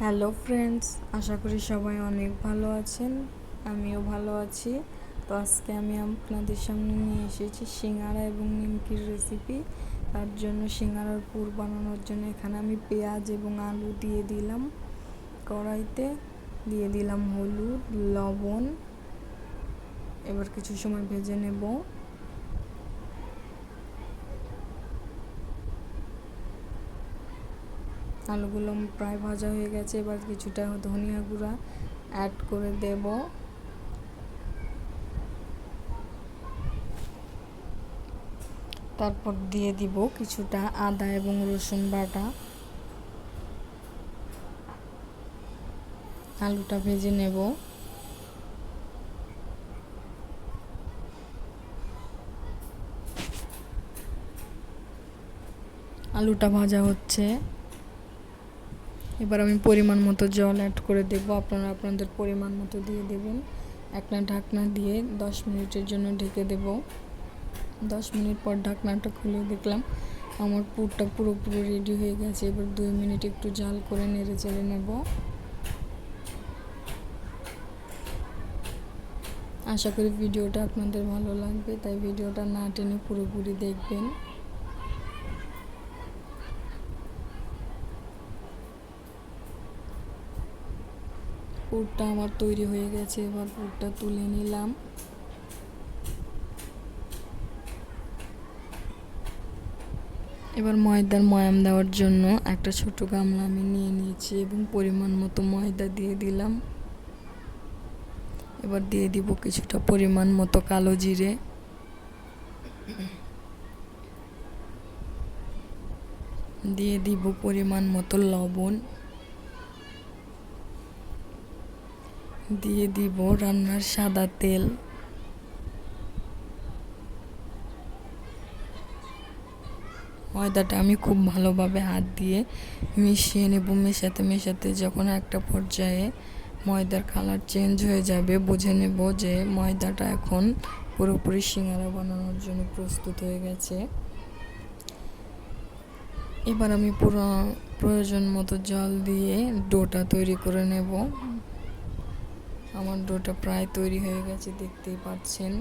Hello friends আশা করি সবাই অনেক ভালো আছেন। আমিও ভালো আছি। তো আজকে আমি আপনাদের সামনে নিয়ে এসেছি সিঙ্গারা এবং নিমকির রেসিপি তার জন্য সিঙ্গারার পুর বানানোর জন্য এখানে আমি পেঁয়াজ এবং আলু দিয়ে দিলাম কড়াইতে। দিয়ে দিলাম হলুদ, লবণ। এবার কিছু সময় ভেজে নেব। আলুগুলো প্রায় ভাজা হয়ে গেছে। এবার কিছুটা ধনিয়া গুঁড়া অ্যাড করে দেব। তারপর দিয়ে দিব কিছুটা আদা এবং রসুন বাটা। আলুটা ভেজে নেব। আলুটা ভাজা হচ্ছে। এবার আমি পরিমাণ মতো জল অ্যাড করে দেব। আপনারা আপনাদের পরিমাণ মতো দিয়ে দেবেন। একটা ঢাকনা দিয়ে দশ মিনিটের জন্য ঢেকে দেব। দশ মিনিট পর ঢাকনাটা খুলে দেখলাম আমার পুরটা পুরোপুরি রেডি হয়ে গেছে। এবার দুই মিনিট একটু জাল করে নেড়ে চেড়ে নেব। আশা করি ভিডিওটা আপনাদের ভালো লাগবে, তাই ভিডিওটা না টেনে পুরোপুরি দেখবেন। পুরটা আমার তৈরি হয়ে গেছে, এবার পুরটা তুলে নিলাম। এবার ময়দার ময়াম দেওয়ার জন্য একটা ছোট গামলা আমি নিয়ে নিয়েছি এবং পরিমাণ মতো ময়দা দিয়ে দিলাম। এবার দিয়ে দিব কিছুটা পরিমাণ মতো কালো জিরে। দিয়ে দিব পরিমাণ মতো লবণ। দিয়ে দিব রান্নার সাদা তেল। ময়দাটা আমি খুব ভালোভাবে হাত দিয়ে মিশিয়ে নেব, মেশাতে মেশাতে যখন একটা পর্যায়ে ময়দার কালার চেঞ্জ হয়ে যাবে, বুঝে নেব যে ময়দাটা এখন পুরোপুরি সিঙ্গারা বানানোর জন্য প্রস্তুত হয়ে গেছে। এবার আমি পুরো প্রয়োজন মতো জল দিয়ে ডোটা তৈরি করে নেব। আমার ডোটা প্রায় তৈরি হয়ে গেছে, দেখতেই পাচ্ছেন।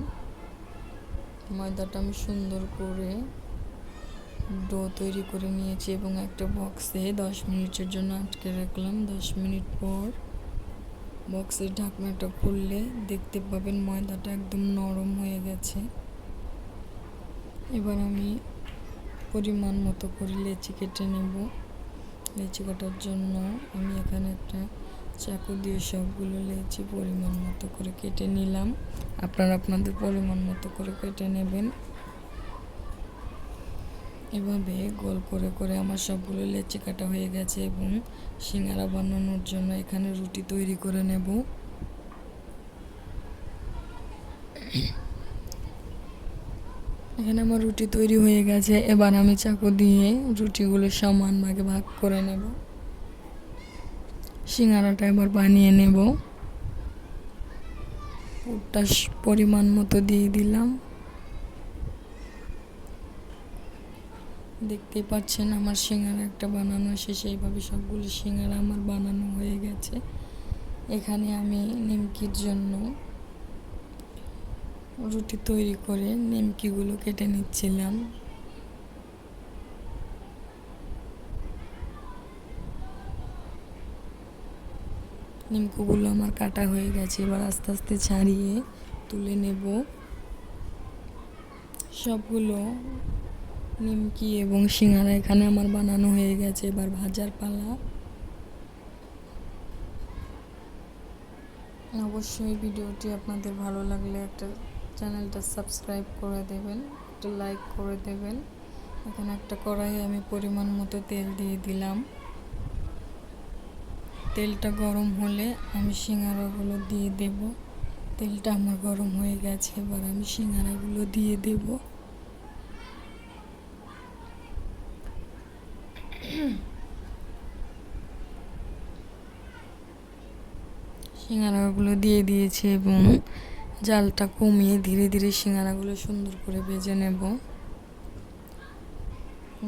ময়দাটা আমি সুন্দর করে ডো তৈরি করে নিয়েছি এবং একটা বক্সে দশ মিনিটের জন্য আটকে রাখলাম। দশ মিনিট পর বক্সের ঢাকনাটা খুললে দেখতে পাবেন ময়দাটা একদম নরম হয়ে গেছে। এবার আমি পরিমাণ মতো করে লেচি কেটে নেব। লেচি কাটার জন্য আমি এখানে একটা চাকু দিয়ে সবগুলো লেচি পরিমাণ মতো করে কেটে নিলাম। আপনারা আপনাদের পরিমাণ মতো করে কেটে নেবেন। এভাবে গোল করে করে আমার সবগুলো লেচি কাটা হয়ে গেছে এবং সিঙ্গারা বানানোর জন্য এখানে রুটি তৈরি করে নেব। এখানে আমার রুটি তৈরি হয়ে গেছে। এবার আমি চাকু দিয়ে রুটিগুলো সমান ভাগে ভাগ করে নেব। সিঙ্গারাটা এবার বানিয়ে নেব। পুরটা পরিমাণ মতো দিয়ে দিলাম। দেখতেই পাচ্ছেন আমার সিঙ্গারা একটা বানানো শেষ। এইভাবে সবগুলো সিঙ্গারা আমার বানানো হয়ে গেছে। এখানে আমি নিমকির জন্য রুটি তৈরি করে নিমকিগুলো কেটে নিচ্ছিলাম। নিমকুগুলো আমার কাটা হয়ে গেছে, এবার আস্তে আস্তে ছাড়িয়ে তুলে নেব। সবগুলো নিমকি এবং সিঙ্গারা। এখানে আমার বানানো হয়ে গেছে, এবার ভাজার পালা। অবশ্যই ভিডিওটি আপনাদের ভালো লাগলে একটা চ্যানেলটা সাবস্ক্রাইব করে দেবেন, একটা লাইক করে দেবেন। এখানে একটা কড়াইয়ে আমি পরিমাণ মতো তেল দিয়ে দিলাম। তেলটা গরম হলে আমি সিঙ্গারাগুলো দিয়ে দেব। তেলটা আমার গরম হয়ে গেছে, এবার আমি সিঙ্গারাগুলো দিয়ে দেব। সিঙ্গারাগুলো দিয়ে দিয়েছি এবং জালটা কমিয়ে ধীরে ধীরে সিঙ্গারাগুলো সুন্দর করে ভেজে নেব।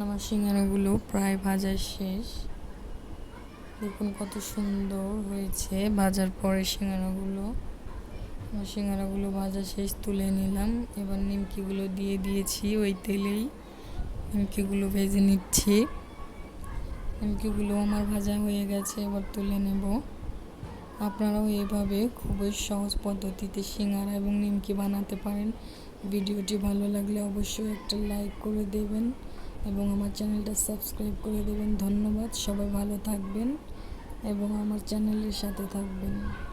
আমার সিঙ্গারাগুলো প্রায় ভাজা শেষ। দেখুন কত সুন্দর হয়েছে। ভাজার পরে সিঙ্গারাগুলো। সিঙ্গারাগুলো ভাজা শেষ, তুলে নিলাম। এবার নিমকিগুলো দিয়ে দিয়েছি ওই তেলেই। নিমকিগুলো ভেজে নিচ্ছি। নিমকিগুলো আমার ভাজা হয়ে গেছে, এবার তুলে নেব। আপনারাও এভাবে খুবই সহজ পদ্ধতিতে সিঙ্গারা এবং নিমকি বানাতে পারেন। ভিডিওটি ভালো লাগলে অবশ্যই একটা লাইক করে দেবেন। এবং আমার চ্যানেলটা সাবস্ক্রাইব করে দেবেন। ধন্যবাদ, সবাই ভালো থাকবেন এবং আমার চ্যানেলের সাথে থাকবেন।